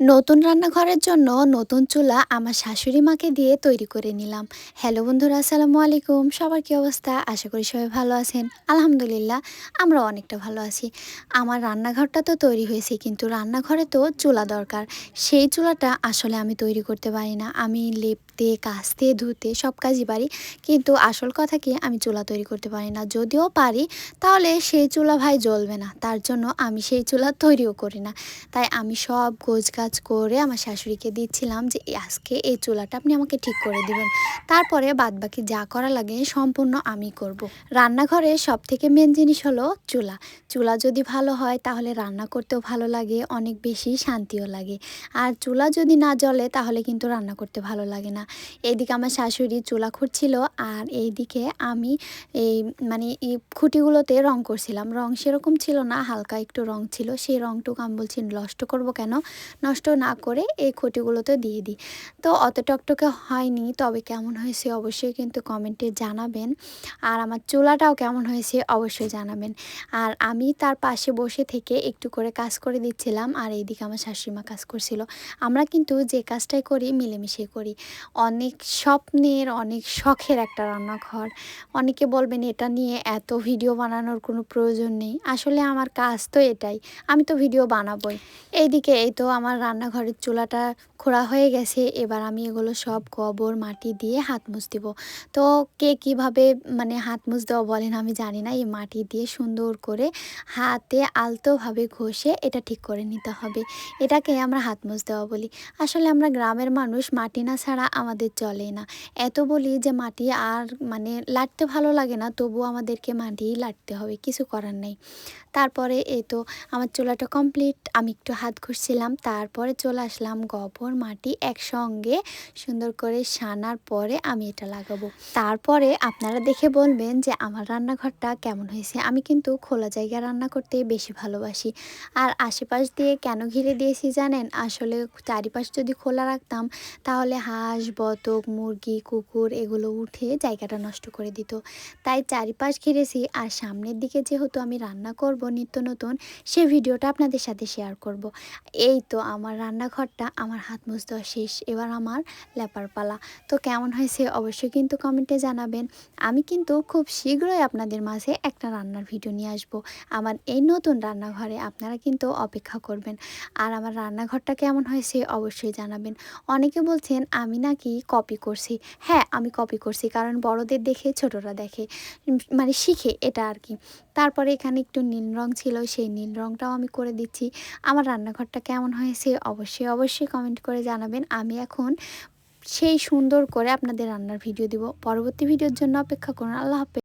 নতুন রান্নাঘরের জন্য নতুন চুলা আমার শাশুড়ি মাকে দিয়ে তৈরি করে নিলাম। হ্যালো বন্ধুরা, আসসালামু আলাইকুম। সবার কী অবস্থা? আশা করি সবাই ভালো আছেন। আলহামদুলিল্লাহ, আমরা অনেকটা ভালো আছি। আমার রান্নাঘরটা তো তৈরি হয়েছে, কিন্তু রান্নাঘরে তো চুলা দরকার। সেই চুলাটা আসলে আমি তৈরি করতে পারি না। আমি লেপতে কাচতে ধুতে সব কাজই পারি, কিন্তু আসল কথা কি, আমি চুলা তৈরি করতে পারি না। যদিও পারি, তাহলে সেই চুলা ভাই জ্বলবে না। তার জন্য আমি সেই চুলা তৈরিও করি না। তাই আমি সব গোছ কাজ করে আমার শাশুড়িকে দিচ্ছিলাম যে আজকে এই চুলাটা আপনি আমাকে ঠিক করে দিবেন। তারপরে বাদবাকি যা করা লাগে সম্পূর্ণ আমি করব। রান্নাঘরে সব থেকে মেন জিনিস হলো চুলা। চুলা যদি ভালো হয় তাহলে রান্না করতেও ভালো লাগে, অনেক বেশি শান্তিও লাগে। আর চুলা যদি না জ্বলে তাহলে কিন্তু রান্না করতে ভালো লাগে না। এইদিকে আমার শাশুড়ি চুলা খুঁড়ছিল আর এইদিকে আমি এই মানে খুঁটিগুলোতে রং করছিলাম। রং সেরকম ছিল না, হালকা একটু রং ছিল। সেই রংটুকু আমি বলছি, নষ্ট করব কেন? নষ্ট না করে এই খুঁটিগুলোতে দিয়ে দিই। তো অত টকটকে হয়নি, তবে কেমন হয়েছে অবশ্যই কিন্তু কমেন্টে জানাবেন। আর আমার চুলাটাও কেমন হয়েছে অবশ্যই জানাবেন। আর আমি তার পাশে বসে থেকে একটু করে কাজ করে দিচ্ছিলাম, আর এইদিকে আমার শাশুড়িমা কাজ করছিল। আমরা কিন্তু যে কাজটাই করি, মিলেমিশে করি। অনেক স্বপ্নের, অনেক শখের একটা রান্নাঘর। অনেকে বলবেন, এটা নিয়ে এত ভিডিও বানানোর কোনো প্রয়োজন নেই। আসলে আমার কাজ তো এটাই, আমি তো ভিডিও বানাবই। এইদিকে এই তো আমার রান্নাঘরের চুলাটা খোড়া হয়ে গেছে, এবার আমি এগুলো সব গোবর, মাটি দিয়ে হাত মুছ দিব তো কে কীভাবে মানে হাত মুছ দেওয়া বলেন, আমি জানি না, এই মাটি দিয়ে সুন্দর করে হাতে আলতোভাবে ঘষে এটা ঠিক করে নিতে হবে। এটাকে আমরা হাত মুছ দেওয়া বলি। আসলে আমরা গ্রামের মানুষ, মাটি না ছাড়া আমাদের চলে না। এত বলি যে মাটি আর মানে লাটতে ভালো লাগে না, তবু আমাদেরকে মাটি লাটতে হবে, কিছু করার নেই। তারপরে এই তো আমার চুলাটা কমপ্লিট, আমি একটু হাত ঘুরছিলাম তারপরে চলে আসলাম গোবর মাটি একসঙ্গে সুন্দর করে সানার পরে আমি এটা লাগাবো। তারপরে আপনারা দেখে বলবেন যে আমার রান্নাঘরটা কেমন হয়েছে। আমি কিন্তু খোলা জায়গায় রান্না করতে বেশি ভালোবাসি। আর আশেপাশ দিয়ে কেন ঘিরে দিয়েছি জানেন? আসলে চারিপাশ যদি খোলা রাখতাম, তাহলে হাঁস, বতক, মুরগি, কুকুর এগুলো উঠে জায়গাটা নষ্ট করে দিত। তাই চারিপাশ ঘিরেছি আর সামনের দিকে যেহেতু আমি রান্না করব নিত্য নতুন, সে ভিডিওটা আপনাদের সাথে শেয়ার করব। এই তো আমার রান্নাঘরটা আমার হাত মুছ দেওয়া শেষ। এবার আমার লেপার পালা। তো কেমন হয়েছে অবশ্যই কিন্তু কমেন্টে জানাবেন। আমি কিন্তু খুব শীঘ্রই আপনাদের মাঝে একটা রান্নার ভিডিও নিয়ে আসব। আমার এই নতুন রান্নাঘরে আপনারা কিন্তু অপেক্ষা করবেন। আর আমার রান্নাঘরটা কেমন হয়েছে অবশ্যই জানাবেন। অনেকে বলছেন, আমি নাকি কপি করছি। হ্যাঁ আমি কপি করছি, কারণ বড়দের দেখে, ছোটরা দেখে মানে শিখে এটা আর কি। তারপরে এখানে একটু নীল রং ছিল, সেই নীল রংটাও আমি করে দিচ্ছি। আমার রান্নাঘরটা কেমন হয়েছে অবশ্যই অবশ্যই কমেন্ট করে জানাবেন। আমি এখন সেই সুন্দর করে আপনাদের রান্নার ভিডিও দিব। পরবর্তী ভিডিওর জন্য অপেক্ষা করুন। আল্লাহ হাফেজ।